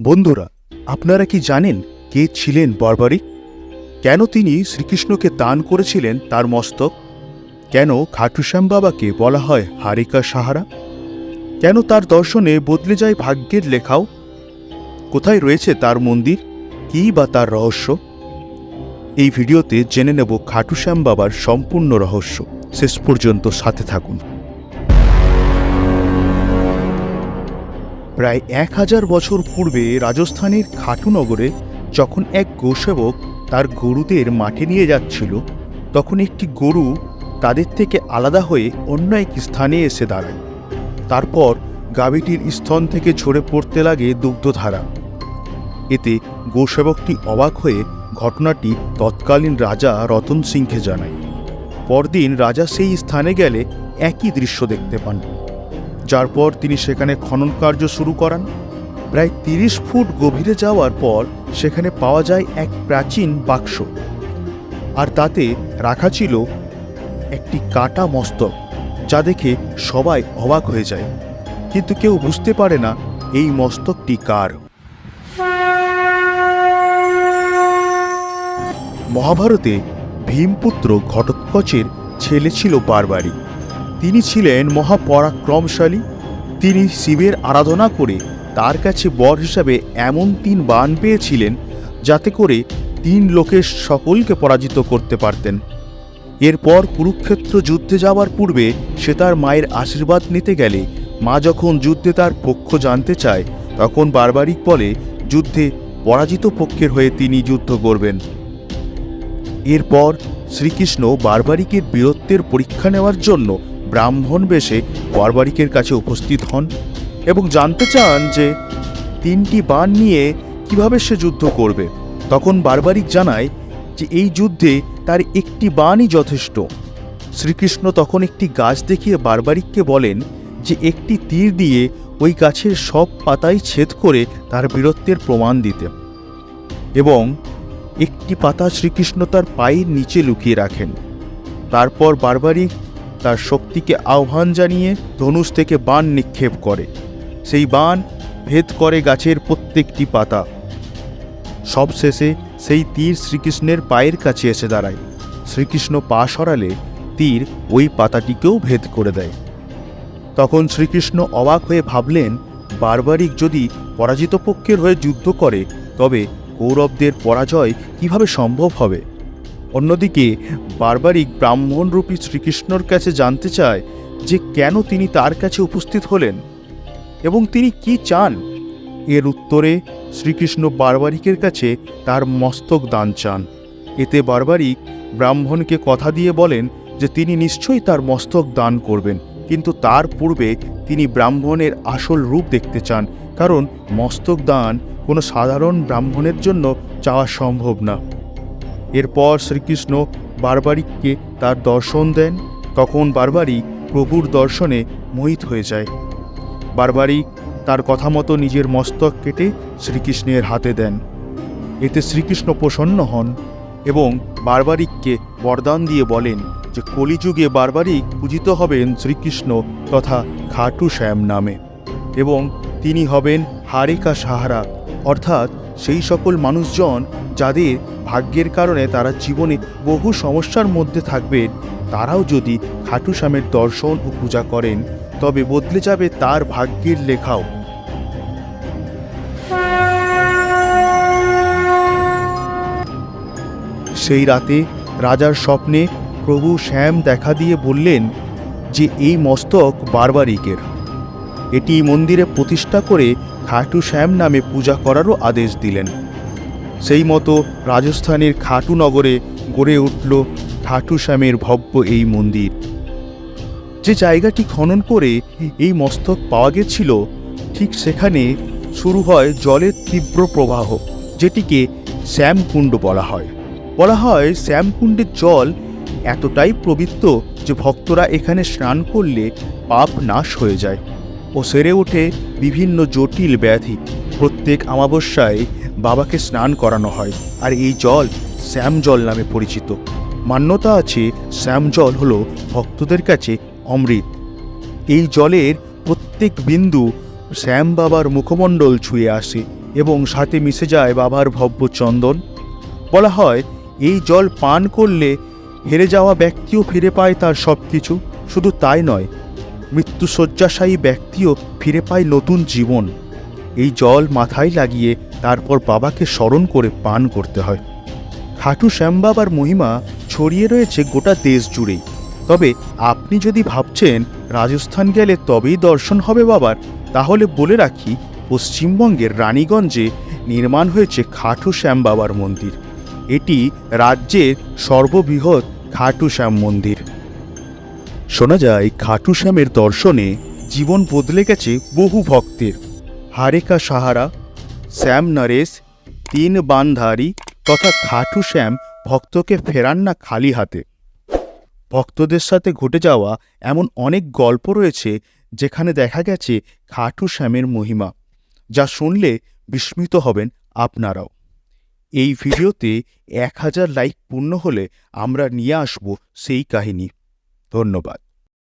বন্ধুরা, আপনারা কি জানেন কে ছিলেন বর্বরিক কেন তিনি শ্রীকৃষ্ণকে দান করেছিলেন তার মস্তক? কেন খাটুশ্যাম বাবাকে বলা হয় হারিকা সাহারা? কেন তার দর্শনে বদলে যায় ভাগ্যের লেখাও? কোথায় রয়েছে তার মন্দির? কী বা তার রহস্য? এই ভিডিওতে জেনে নেব খাটুশ্যাম বাবার সম্পূর্ণ রহস্য। শেষ পর্যন্ত সাথে থাকুন। প্রায় এক হাজার বছর পূর্বে রাজস্থানের খাটুনগরে যখন এক গোসেবক তার গরুদের মাঠে নিয়ে যাচ্ছিল, তখন একটি গরু তাদের থেকে আলাদা হয়ে অন্য এক স্থানে এসে দাঁড়ায়। তারপর গাভীটির স্তন থেকে ঝরে পড়তে লাগে দুগ্ধধারা। এতে গোসেবকটি অবাক হয়ে ঘটনাটি তৎকালীন রাজা রতন সিংকে জানায়। পরদিন রাজা সেই স্থানে গেলে একই দৃশ্য দেখতে পান। যার পর তিনি সেখানে খনন কার্য শুরু করান। প্রায় তিরিশ ফুট গভীরে যাওয়ার পর সেখানে পাওয়া যায় এক প্রাচীন বাক্স। আর তাতে রাখা ছিল একটি কাটা মস্তক, যা দেখে সবাই অবাক হয়ে যায়। কিন্তু কেউ বুঝতে পারে না এই মস্তকটি কার। মহাভারতে ভীমপুত্র ঘটোৎকচের ছেলে ছিল বারবারী তিনি ছিলেন মহাপরাক্রমশালী। তিনি শিবের আরাধনা করে তার কাছে বর হিসাবে এমন তিন বান পেয়েছিলেন যাতে করে তিন লোকের সকলকে পরাজিত করতে পারতেন। এরপর কুরুক্ষেত্র যুদ্ধে যাওয়ার পূর্বে সে তার মায়ের আশীর্বাদ নিতে গেলে মা যখন যুদ্ধে তার পক্ষ জানতে চায়, তখন বারবারিক বলে যুদ্ধে পরাজিত পক্ষের হয়ে তিনি যুদ্ধ করবেন। এরপর শ্রীকৃষ্ণ বারবারিকের বীরত্বের পরীক্ষা নেওয়ার জন্য ব্রাহ্মণ বেশে বারবারিকের কাছে উপস্থিত হন এবং জানতে চান যে তিনটি বান নিয়ে কীভাবে সে যুদ্ধ করবে, তখন বারবারিক জানায় যে এই যুদ্ধে তার একটি বানই যথেষ্ট। শ্রীকৃষ্ণ তখন একটি গাছ দেখিয়ে বারবারিককে বলেন যে একটি তীর দিয়ে ওই গাছের সব পাতাই ছেদ করে তার বীরত্বের প্রমাণ দিতে এবং একটি পাতা শ্রীকৃষ্ণ তার পায়ের নিচে লুকিয়ে রাখেন। তারপর বারবারিক তার শক্তিকে আহ্বান জানিয়ে ধনুষ থেকে বান নিক্ষেপ করে। সেই বান ভেদ করে গাছের প্রত্যেকটি পাতা। সবশেষে সেই তীর শ্রীকৃষ্ণের পায়ের কাছে এসে দাঁড়ায়। শ্রীকৃষ্ণ পা সরালে তীর ওই পাতাটিকেও ভেদ করে দেয়। তখন শ্রীকৃষ্ণ অবাক হয়ে ভাবলেন, বারবারিক যদি পরাজিত পক্ষের হয়ে যুদ্ধ করে, তবে কৌরবদের পরাজয় কীভাবে সম্ভব হবে? অন্যদিকে বারবারিক ব্রাহ্মণরূপী শ্রীকৃষ্ণর কাছে জানতে চায় যে কেন তিনি তার কাছে উপস্থিত হলেন এবং তিনি কি চান। এর উত্তরে শ্রীকৃষ্ণ বারবারিকের কাছে তার মস্তক দান চান। এতে বারবারিক ব্রাহ্মণকে কথা দিয়ে বলেন যে তিনি নিশ্চয়ই তার মস্তক দান করবেন, কিন্তু তার পূর্বে তিনি ব্রাহ্মণের আসল রূপ দেখতে চান, কারণ মস্তক দান কোনো সাধারণ ব্রাহ্মণের জন্য চাওয়া সম্ভব না। এরপর শ্রীকৃষ্ণ বারবারিককে তার দর্শন দেন, তখন বারবারিক প্রভুর দর্শনে মোহিত হয়ে যায়। বারবারিক তার কথা মতো নিজের মস্তক কেটে শ্রীকৃষ্ণের হাতে দেন। এতে শ্রীকৃষ্ণ প্রসন্ন হন এবং বারবারিককে বরদান দিয়ে বলেন যে, কলিযুগে বারবারিক পূজিত হবেন শ্রীকৃষ্ণ তথা খাটু শ্যাম নামে এবং তিনি হবেন হারিকা সাহারা, অর্থাৎ সেই সকল মানুষজন যাদের ভাগ্যের কারণে তারা জীবনে বহু সমস্যার মধ্যে থাকবেন, তারাও যদি খাটু শ্যামের দর্শন ও পূজা করেন, তবে বদলে যাবে তার ভাগ্যের লেখাও। সেই রাতে রাজার স্বপ্নে প্রভু শ্যাম দেখা দিয়ে বললেন যে, এই মস্তক বারবারিকের। এটি মন্দিরে প্রতিষ্ঠা করে খাটু শ্যাম নামে পূজা করারও আদেশ দিলেন। সেই মতো রাজস্থানের খাটু নগরে গড়ে উঠল খাটু শ্যামের ভব্য এই মন্দির। যে জায়গাটি খনন করে এই মস্তক পাওয়া গেছিল, ঠিক সেখানে শুরু হয় জলের তীব্র প্রবাহ, যেটিকে শ্যামকুণ্ড বলা হয়। বলা হয় শ্যামকুণ্ডের জল এতটাই পবিত্র যে ভক্তরা এখানে স্নান করলে পাপ নাশ হয়ে যায়। ও সেরে ওঠে বিভিন্ন জটিল ব্যাধি প্রত্যেক আমাবস্যায় বাবাকে স্নান করানো হয়। আর এই জল শ্যাম জল নামে পরিচিত। মান্যতা আছে শ্যাম জল হল ভক্তদের কাছে অমৃত। এই জলের প্রত্যেক বিন্দু শ্যাম বাবার মুখমণ্ডল ছুঁয়ে আসে এবং সাথে মিশে যায় বাবার ভব্য চন্দন। বলা হয়, এই জল পান করলে হেরে যাওয়া ব্যক্তিও ফিরে পায় তার সব কিছু শুধু তাই নয় মৃত্যুশয্যাশায়ী ব্যক্তিও ফিরে পায় নতুন জীবন। এই জল মাথায় লাগিয়ে তারপর বাবাকে স্মরণ করে পান করতে হয়। খাটু শ্যামবাবার মহিমা ছড়িয়ে রয়েছে গোটা দেশ জুড়েই। তবে আপনি যদি ভাবছেন রাজস্থান গেলে তবেই দর্শন হবে বাবার, তাহলে বলে রাখি পশ্চিমবঙ্গের রানীগঞ্জে নির্মাণ হয়েছে খাটু শ্যাম বাবার মন্দির। এটি রাজ্যের সর্ববৃহৎ খাটু শ্যাম মন্দির। শোনা যায়, খাটু শ্যামের দর্শনে জীবন বদলে গেছে বহু ভক্তের। হারেকা সাহারা, শ্যাম নরেশ, তিন বানধারী তথা খাটু শ্যাম ভক্তকে ফেরান না খালি হাতে। ভক্তদের সাথে ঘটে যাওয়া এমন অনেক গল্প রয়েছে যেখানে দেখা গেছে খাটু শ্যামের মহিমা, যা শুনলে বিস্মিত হবেন আপনারাও। এই ভিডিওতে এক হাজার লাইক পূর্ণ হলে আমরা নিয়ে আসব সেই কাহিনী। ধন্যবাদ।